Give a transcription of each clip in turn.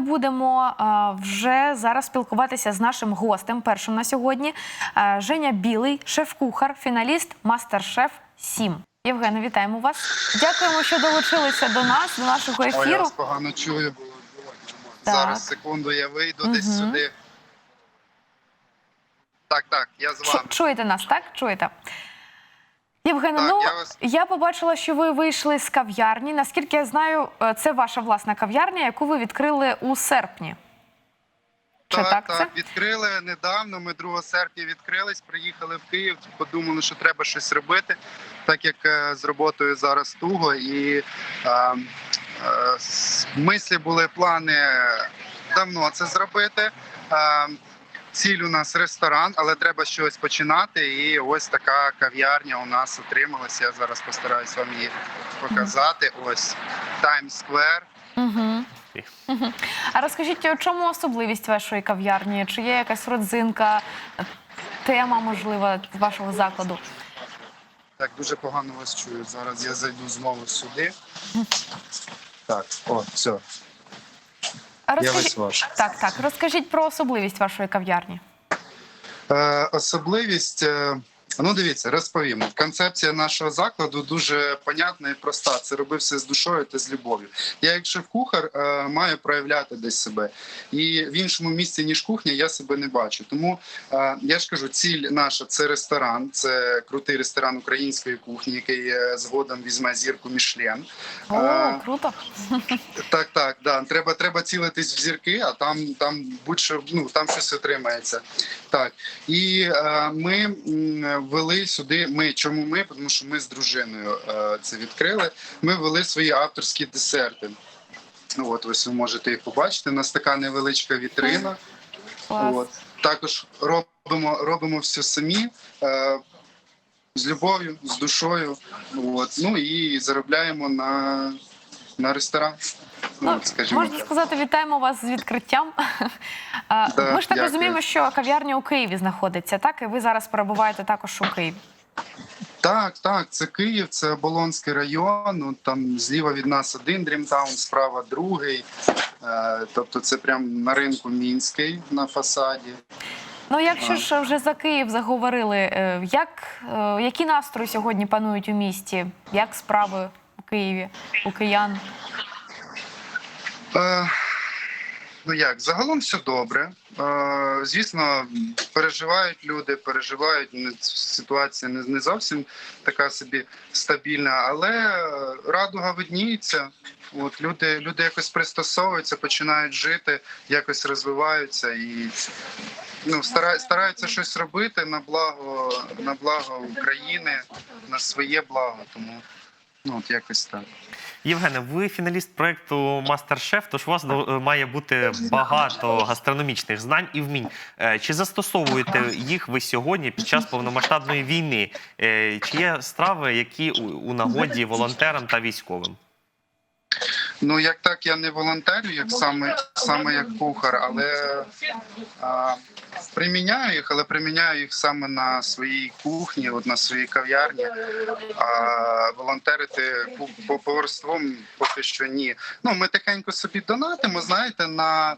будемо вже зараз спілкуватися з нашим гостем, першим на сьогодні. Женя Білий, шеф-кухар, фіналіст, мастер-шеф 7. Євгене, вітаємо вас. Дякуємо, що долучилися до нас, до нашого Ой, я ефіру. вас погано чую. Так. Зараз секунду я вийду десь сюди. Так, так, я з вами. Чуєте нас, так? Чуєте? Євгене, Так, ну я вас- я побачила, що ви вийшли з кав'ярні. Наскільки я знаю, е, це ваша власна кав'ярня, яку ви відкрили у серпні. Чи Так, так так, відкрили недавно. Ми 2 серпня відкрились, приїхали в Київ, подумали, що треба щось робити, так як е, з роботою зараз туго. І е, е, мислі були плани давно це зробити. Е, Ціль у нас ресторан, але треба щось починати. І ось така кав'ярня у нас отрималася. Я зараз постараюсь вам її показати. Ось Times Square. Угу. А розкажіть, у чому особливість вашої кав'ярні? Чи є якась родзинка, тема, можливо, вашого закладу? Так, дуже погано вас чую. Зараз я зайду знову сюди. Так, о, все. А Я весь. Так, так. Розкажіть про особливість вашої кав'ярні. Е, особливість. Ну, дивіться, розповім. Концепція нашого закладу дуже понятна і проста. Це робився з душою та з любов'ю. Я, як шеф-кухар, е, маю проявляти десь себе. І в іншому місці, ніж кухня, я себе не бачу. Тому е, я ж кажу, ціль наша це ресторан, це крутий ресторан української кухні, який е, згодом візьме зірку Мішлен. О, круто. Так, так, да. Треба, треба цілитись в зірки, а там, там будь-що ну там щось отримається. Так і ми м, ввели сюди. Ми чому ми? Тому що ми з дружиною е, це відкрили. Ми ввели свої авторські десерти. Ну, От ось ви можете їх побачити. У нас така невеличка вітрина. Клас. От також робимо, робимо все самі. Е, з любов'ю, з душою, от ну і заробляємо на, на ресторан. Ну, скажімо можна так. сказати, вітаємо вас з відкриттям. Да, Ми ж так дякую. розуміємо, що кав'ярня у Києві знаходиться, так? І ви зараз перебуваєте також у Києві. Так, так, це Київ, це Оболонський район. Ну, там зліва від нас один Дрімтаун, справа другий. Е, тобто це прямо на ринку мінський на фасаді. Ну, якщо ж вже за Київ заговорили, е, як, е, які настрої сьогодні панують у місті? Як справи у Києві, у киян? Е, ну як, загалом все добре. Е, звісно, переживають люди, переживають. Ситуація не, не зовсім така собі стабільна, але радуга видніється. От люди, люди якось пристосовуються, починають жити, якось розвиваються і ну, стараються щось робити на благо, на благо України, на своє благо. Тому ну, от якось так. Євгене, ви фіналіст проекту Мастер-Шеф, тож у вас до- має бути багато гастрономічних знань і вмінь. Е, Чи застосовуєте їх ви сьогодні під час повномасштабної війни? Е, Чи є страви, які у нагоді волонтерам та військовим? Ну, як так, я не волонтерю, як саме, саме як кухар, але а, приміняю їх, але приміняю їх саме на своїй кухні, от на своїй кав'ярні. А волонтерити по- по поварством поки що ні. Ну, ми тихенько собі донатимо, знаєте, на,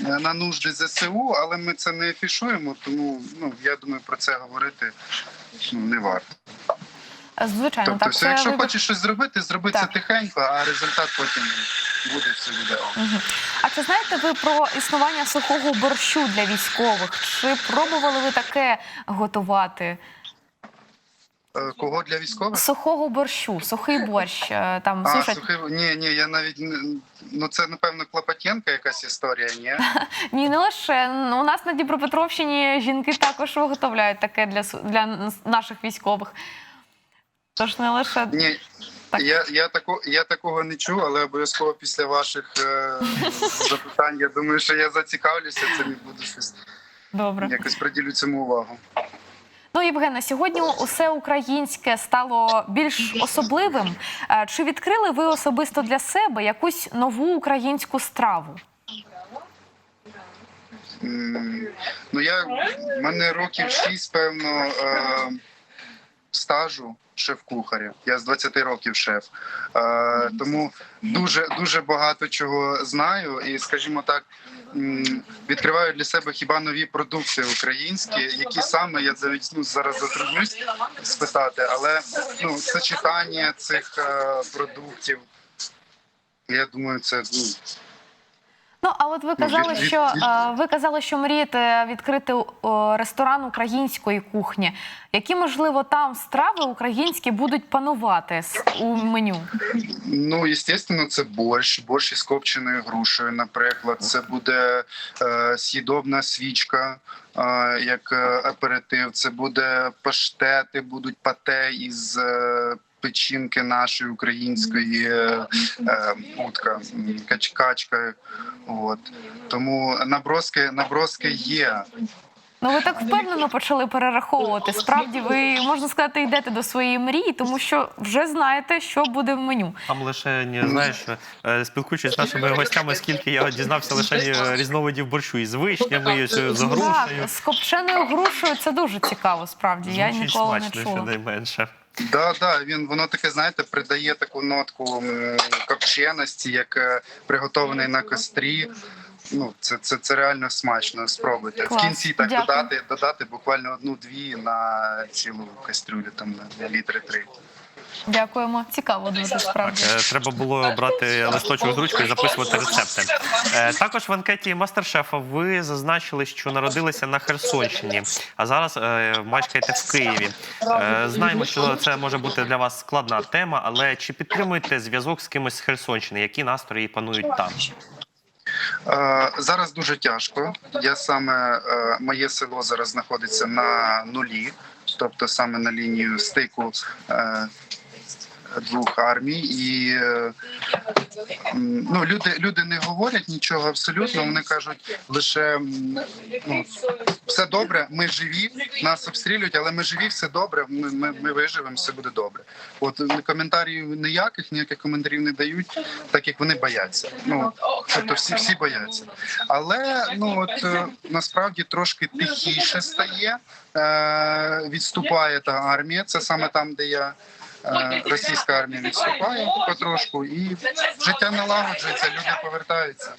на нужди ЗСУ, але ми це не афішуємо, тому ну, я думаю, про це говорити ну, не варто. Звичайно, Тобто, так. все, якщо ви- хочеш щось зробити, зроби Так. це тихенько, а результат потім буде все відео. А чи знаєте ви про існування сухого борщу для військових? Чи пробували ви таке готувати? Е, Кого для військових? Сухого борщу, сухий борщ. е, Там А, сушать. сухий, ні, ні, я навіть ну це напевно Клопотенка якась історія, ні? Ні, не лише у нас на Дніпропетровщині жінки також виготовляють таке для для наших військових. Тож не лише Ні. Так. Я, я, тако, я такого не чув, але обов'язково після ваших е, запитань я думаю, що я зацікавлюся цим і буду щось добре. якось приділю цьому увагу. Ну, Євгена, сьогодні усе українське стало більш особливим. Е, Чи відкрили ви особисто для себе якусь нову українську страву? М, Ну я в мене років шість, певно, е, стажу шеф-кухаря. Я з 20 років шеф. Е, тому дуже дуже багато чого знаю, і скажімо так. Відкриваю для себе хіба нові продукти українські, які саме я навіть, ну, зараз затруднюсь спитати, але ну сочетання цих е, продуктів, я думаю, це ну, Ну, а от ви Ну, казали, що е, ви казали, що мрієте відкрити ресторан української кухні. Які можливо там страви українські будуть панувати у меню? Ну, звісно, це борщ, борщ із копченою грушею, наприклад. Це буде е, с'їдобна свічка, е, як е, аперитив. Це буде паштети, будуть пате із печінки нашої української е, е, утка, м, кач, качка. От. Тому наброски, наброски є. Ну, ви так впевнено почали перераховувати. Справді, ви можна сказати, йдете до своєї мрії, тому що вже знаєте, що буде в меню. Там лише не знаєш, е, спілкуючись з нашими гостями, скільки я дізнався лише е, різновидів борщу із вишнями, з, з грушею. Так, з копченою грушею це дуже цікаво. Справді я Звучить ніколи не чула. щонайменше. Да, да, він воно таке, знаєте, придає таку нотку копченості, як е, приготований на кострі. Ну, це, це, це реально смачно. Спробуйте. Клас, В кінці так дякую. додати, додати буквально одну-дві на цілу кастрюлю, там на літри три. Дякуємо. Цікаво дуже справді. е, треба було брати листочок з ручкою і записувати рецепти. Е, Також в анкеті мастер-шефа ви зазначили, що народилися на Херсонщині, а зараз е, мешкаєте в Києві. Знаємо, що це може бути для вас складна тема, але чи підтримуєте зв'язок з кимось з Херсонщини? Які настрої панують там? Зараз дуже тяжко. Я саме моє село зараз знаходиться на нулі, тобто саме на лінію стику. Двох армій, і е, ну люди люди не говорять нічого абсолютно. Вони кажуть лише ну, все добре. Ми живі, нас обстрілюють, але ми живі, все добре. Ми, ми, ми виживемо, все буде добре. От коментарів ніяких, ніяких коментарів не дають, так як вони бояться. Ну тобто всі всі бояться. Але ну от е, насправді трошки тихіше стає. Е, відступає та армія. Це саме там, де я. Е, Російська армія відступає потрошку, і життя налагоджується, люди повертаються.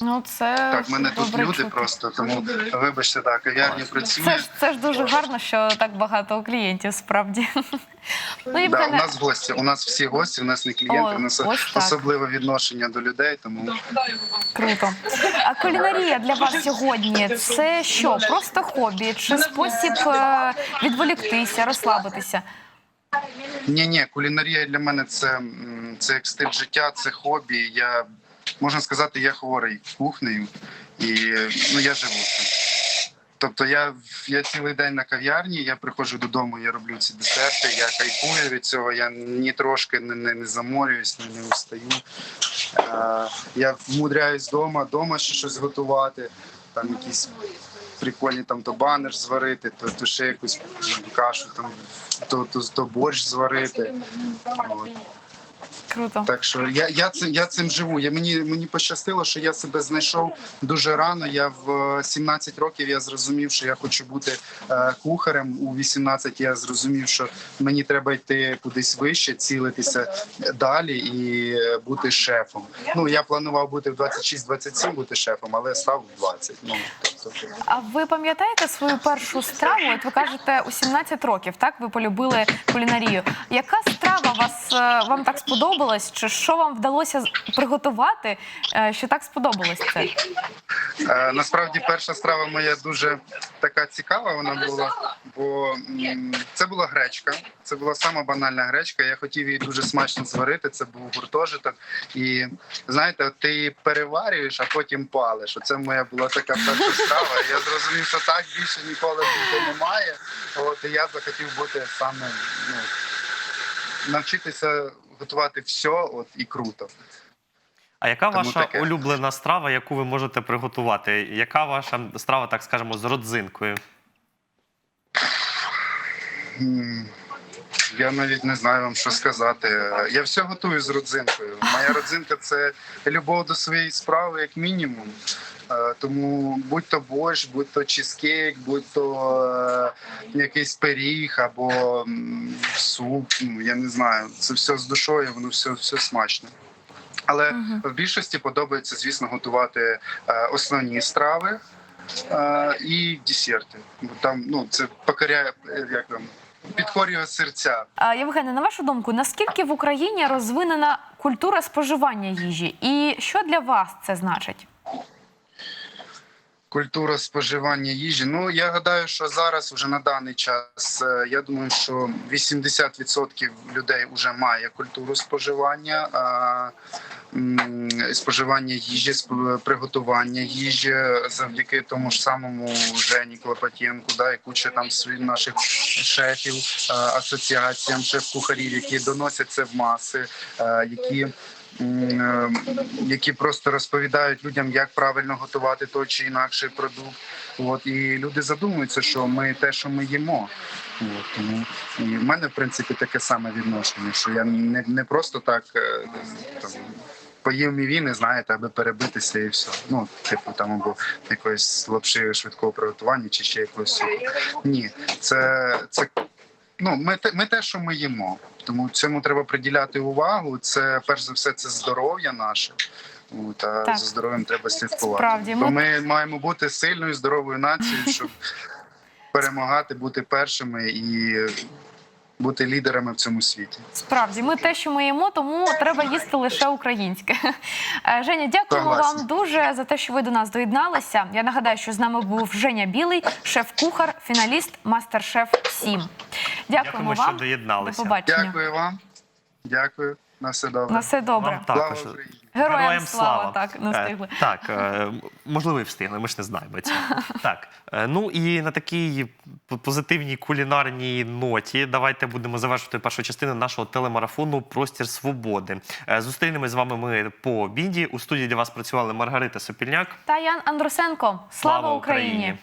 Ну це Так, в мене тут люди чути. просто, тому вибачте, так, кав'ярні Це ж це ж дуже гарно, що так багато клієнтів справді. Ну, Да, у нас гості, у нас всі гості, у нас не клієнти, О, у нас особливе відношення до людей. Тому круто. А кулінарія для вас сьогодні це що? Просто хобі чи спосіб е, відволіктися, розслабитися? Ні, ні, кулінарія для мене це, це як стиль життя, це хобі. Я можна сказати, я хворий кухнею, і ну я живу. Тобто я, я цілий день на кав'ярні, я приходжу додому, я роблю ці десерти, я кайфую від цього, я ні трошки не, не, не заморююсь, не, не устаю. Е, я вмудряюсь вдома, вдома ще щось готувати, там якісь прикольні там то банер зварити, то, то ще якусь кашу, там, то, то, то борщ зварити. От. Круто. Так що я, я цим я цим живу. Я мені мені пощастило, що я себе знайшов дуже рано. Я в е, 17 років я зрозумів, що я хочу бути е, кухарем. У 18 я зрозумів, що мені треба йти кудись вище, цілитися далі і е, бути шефом. Ну я планував бути в 26-27 бути шефом, але став в 20. Ну тобто А ви пам'ятаєте свою першу страву? От ви кажете, у 17 років, так? Ви полюбили кулінарію. Яка страва вас е, вам так сподобалась? Чи що вам вдалося приготувати, е, що так сподобалось це? Е, Насправді перша страва моя дуже така цікава. Вона була, бо це була гречка. Це була сама банальна гречка. Я хотів її дуже смачно зварити. Це був гуртожиток. І знаєте, ти її переварюєш, а потім палиш. Оце моя була така перша страва. Я зрозумів, що так більше ніколи бути немає. От і я захотів бути саме ну, навчитися готувати все, от і круто. А яка Тому ваша таке. улюблена страва, яку ви можете приготувати? Яка ваша страва, так скажемо, з родзинкою? Я навіть не знаю вам, що сказати. Я все готую з родзинкою. Моя родзинка це любов до своєї справи, як мінімум. Е, Тому будь то борщ, будь то чизкейк, будь то е, якийсь пиріг або суп, ну, я не знаю. Це все з душою, воно все, все смачне. Але в більшості подобається, звісно, готувати е, основні страви е, і десерти. Бо там ну, це покоряє, як там, підкорює серця. А, Євгене, на вашу думку, наскільки в Україні розвинена культура споживання їжі, і що для вас це значить? Культура споживання їжі. Ну я гадаю, що зараз вже на даний час е, я думаю, що 80% людей вже має культуру споживання, а, споживання їжі, приготування їжі завдяки тому ж самому Жені Клопотєнку, да, і куча там свій- наших шефів, е, асоціаціям шеф-кухарів, які доносять це в маси, е, які е, які просто розповідають людям, як правильно готувати той чи інакший продукт. От і люди задумуються, що ми те, що ми їмо. От, тому і в мене в принципі таке саме відношення, що я не, не просто так там. Поїв мівіни, знаєте, аби перебитися і все. Ну, типу, там або якоїсь лапши швидкого приготування чи ще якогось супу. Ні, це, це ну, ми, те- ми те, що ми їмо. Тому цьому треба приділяти увагу. Це перш за все, це здоров'я наше. От, а Так. за здоров'ям треба слідкувати. Справді, Бо ми- ми маємо бути сильною, здоровою нацією, щоб перемагати, бути першими і бути лідерами в цьому світі. Справді, ми те, що ми їмо, тому треба їсти лише українське. Е, Женя, дякуємо вам дуже за те, що ви до нас доєдналися. Я нагадаю, що з нами був Женя Білий, шеф-кухар, фіналіст Мастер-шеф 7. Дякуємо що вам. доєдналися. До побачення. Дякую вам. Дякую. На все добре. На все добре. Вам Слава також. Героям, Героям слава, слава так не встигли. Так е, можливо, і встигли. Ми ж не знаємо цього. Так е, ну і на такій позитивній кулінарній ноті. Давайте будемо завершувати першу частину нашого телемарафону Простір свободи. Е, зустрінемось з вами ми по обіді. У студії для вас працювали Маргарита Сопільняк та Ян Андрусенко. Слава, слава Україні! Україні!